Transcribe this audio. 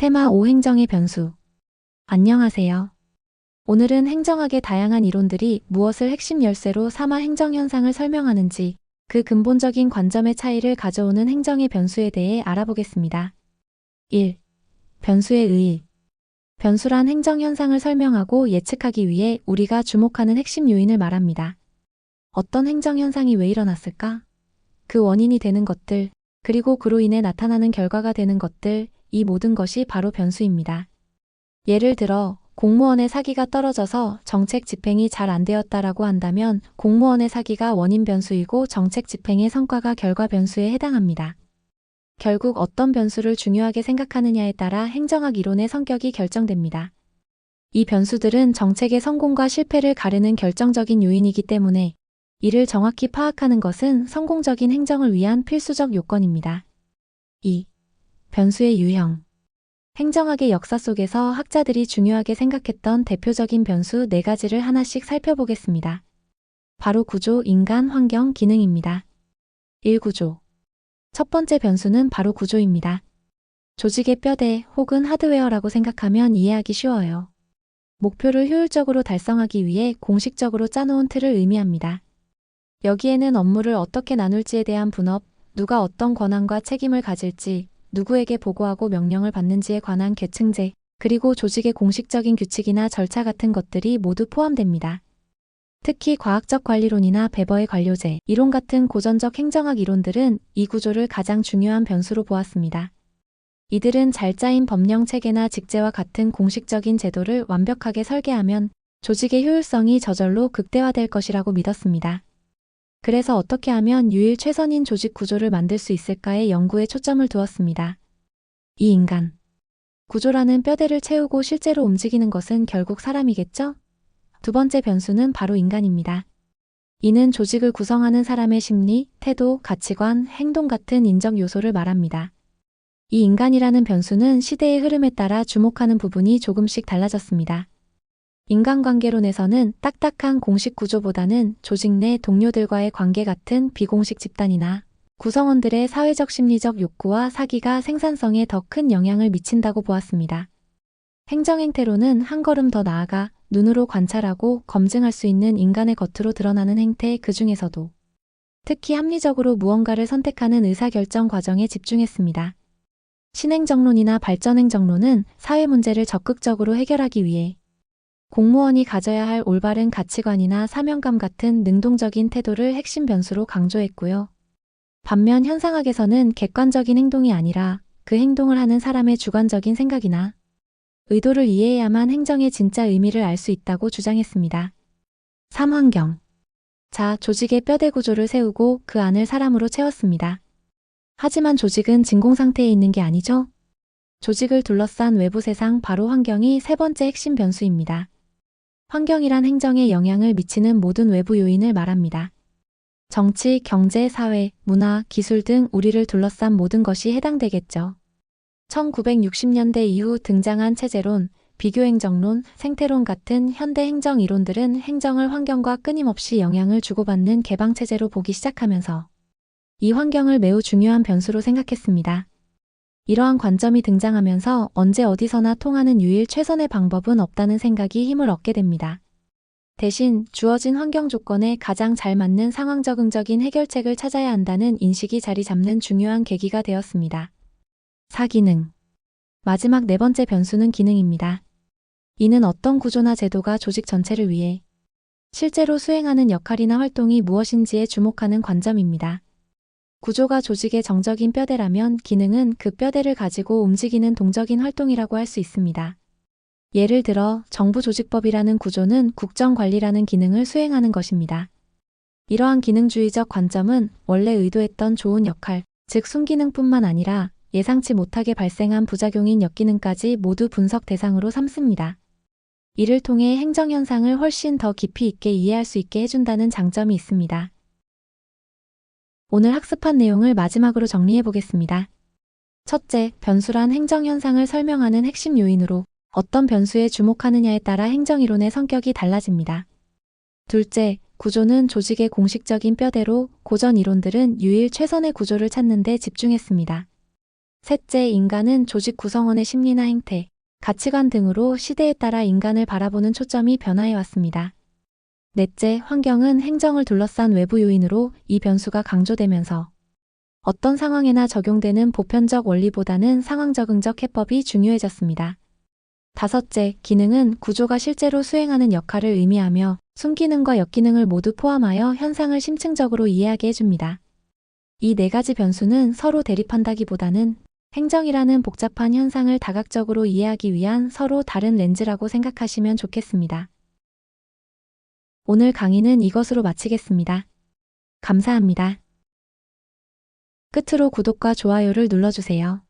테마 5 행정의 변수. 안녕하세요. 오늘은 행정학의 다양한 이론들이 무엇을 핵심 열쇠로 삼아 행정 현상을 설명하는지 그 근본적인 관점의 차이를 가져오는 행정의 변수에 대해 알아보겠습니다. 1. 변수의 의의. 변수란 행정 현상을 설명하고 예측하기 위해 우리가 주목하는 핵심 요인을 말합니다. 어떤 행정 현상이 왜 일어났을까? 그 원인이 되는 것들, 그리고 그로 인해 나타나는 결과가 되는 것들, 이 모든 것이 바로 변수입니다. 예를 들어, 공무원의 사기가 떨어져서 정책 집행이 잘 안 되었다라고 한다면 공무원의 사기가 원인 변수이고 정책 집행의 성과가 결과 변수에 해당합니다. 결국 어떤 변수를 중요하게 생각하느냐에 따라 행정학 이론의 성격이 결정됩니다. 이 변수들은 정책의 성공과 실패를 가르는 결정적인 요인이기 때문에 이를 정확히 파악하는 것은 성공적인 행정을 위한 필수적 요건입니다. 2. 변수의 유형. 행정학의 역사 속에서 학자들이 중요하게 생각했던 대표적인 변수 4가지를 하나씩 살펴보겠습니다. 바로 구조, 인간, 환경, 기능입니다. 1. 구조. 첫 번째 변수는 바로 구조입니다. 조직의 뼈대 혹은 하드웨어라고 생각하면 이해하기 쉬워요. 목표를 효율적으로 달성하기 위해 공식적으로 짜놓은 틀을 의미합니다. 여기에는 업무를 어떻게 나눌지에 대한 분업, 누가 어떤 권한과 책임을 가질지, 누구에게 보고하고 명령을 받는지에 관한 계층제, 그리고 조직의 공식적인 규칙이나 절차 같은 것들이 모두 포함됩니다. 특히 과학적 관리론이나 베버의 관료제, 이론 같은 고전적 행정학 이론들은 이 구조를 가장 중요한 변수로 보았습니다. 이들은 잘 짜인 법령 체계나 직제와 같은 공식적인 제도를 완벽하게 설계하면 조직의 효율성이 저절로 극대화될 것이라고 믿었습니다. 그래서 어떻게 하면 유일 최선인 조직 구조를 만들 수 있을까에 연구에 초점을 두었습니다. 이 인간. 구조라는 뼈대를 채우고 실제로 움직이는 것은 결국 사람이겠죠? 두 번째 변수는 바로 인간입니다. 이는 조직을 구성하는 사람의 심리, 태도, 가치관, 행동 같은 인적 요소를 말합니다. 이 인간이라는 변수는 시대의 흐름에 따라 주목하는 부분이 조금씩 달라졌습니다. 인간관계론에서는 딱딱한 공식 구조보다는 조직 내 동료들과의 관계 같은 비공식 집단이나 구성원들의 사회적 심리적 욕구와 사기가 생산성에 더 큰 영향을 미친다고 보았습니다. 행정행태로는 한 걸음 더 나아가 눈으로 관찰하고 검증할 수 있는 인간의 겉으로 드러나는 행태 그 중에서도 특히 합리적으로 무언가를 선택하는 의사결정 과정에 집중했습니다. 신행정론이나 발전행정론은 사회 문제를 적극적으로 해결하기 위해 공무원이 가져야 할 올바른 가치관이나 사명감 같은 능동적인 태도를 핵심 변수로 강조했고요. 반면 현상학에서는 객관적인 행동이 아니라 그 행동을 하는 사람의 주관적인 생각이나 의도를 이해해야만 행정의 진짜 의미를 알 수 있다고 주장했습니다. 3. 환경. 자, 조직의 뼈대 구조를 세우고 그 안을 사람으로 채웠습니다. 하지만 조직은 진공 상태에 있는 게 아니죠? 조직을 둘러싼 외부 세상 바로 환경이 세 번째 핵심 변수입니다. 환경이란 행정에 영향을 미치는 모든 외부 요인을 말합니다. 정치, 경제, 사회, 문화, 기술 등 우리를 둘러싼 모든 것이 해당되겠죠. 1960년대 이후 등장한 체제론, 비교행정론, 생태론 같은 현대 행정 이론들은 행정을 환경과 끊임없이 영향을 주고받는 개방체제로 보기 시작하면서 이 환경을 매우 중요한 변수로 생각했습니다. 이러한 관점이 등장하면서 언제 어디서나 통하는 유일 최선의 방법은 없다는 생각이 힘을 얻게 됩니다. 대신 주어진 환경 조건에 가장 잘 맞는 상황 적응적인 해결책을 찾아야 한다는 인식이 자리 잡는 중요한 계기가 되었습니다. 사기능. 마지막 네 번째 변수는 기능입니다. 이는 어떤 구조나 제도가 조직 전체를 위해 실제로 수행하는 역할이나 활동이 무엇인지에 주목하는 관점입니다. 구조가 조직의 정적인 뼈대라면 기능은 그 뼈대를 가지고 움직이는 동적인 활동이라고 할 수 있습니다. 예를 들어 정부 조직법이라는 구조는 국정관리라는 기능을 수행하는 것입니다. 이러한 기능주의적 관점은 원래 의도했던 좋은 역할, 즉 순기능뿐만 아니라 예상치 못하게 발생한 부작용인 역기능까지 모두 분석 대상으로 삼습니다. 이를 통해 행정현상을 훨씬 더 깊이 있게 이해할 수 있게 해준다는 장점이 있습니다. 오늘 학습한 내용을 마지막으로 정리해 보겠습니다. 첫째, 변수란 행정현상을 설명하는 핵심 요인으로 어떤 변수에 주목하느냐에 따라 행정이론의 성격이 달라집니다. 둘째, 구조는 조직의 공식적인 뼈대로 고전 이론들은 유일 최선의 구조를 찾는 데 집중했습니다. 셋째, 인간은 조직 구성원의 심리나 행태, 가치관 등으로 시대에 따라 인간을 바라보는 초점이 변화해 왔습니다. 넷째, 환경은 행정을 둘러싼 외부 요인으로 이 변수가 강조되면서 어떤 상황에나 적용되는 보편적 원리보다는 상황 적응적 해법이 중요해졌습니다. 다섯째, 기능은 구조가 실제로 수행하는 역할을 의미하며 순기능과 역기능을 모두 포함하여 현상을 심층적으로 이해하게 해줍니다. 이 네 가지 변수는 서로 대립한다기보다는 행정이라는 복잡한 현상을 다각적으로 이해하기 위한 서로 다른 렌즈라고 생각하시면 좋겠습니다. 오늘 강의는 이것으로 마치겠습니다. 감사합니다. 끝으로 구독과 좋아요를 눌러주세요.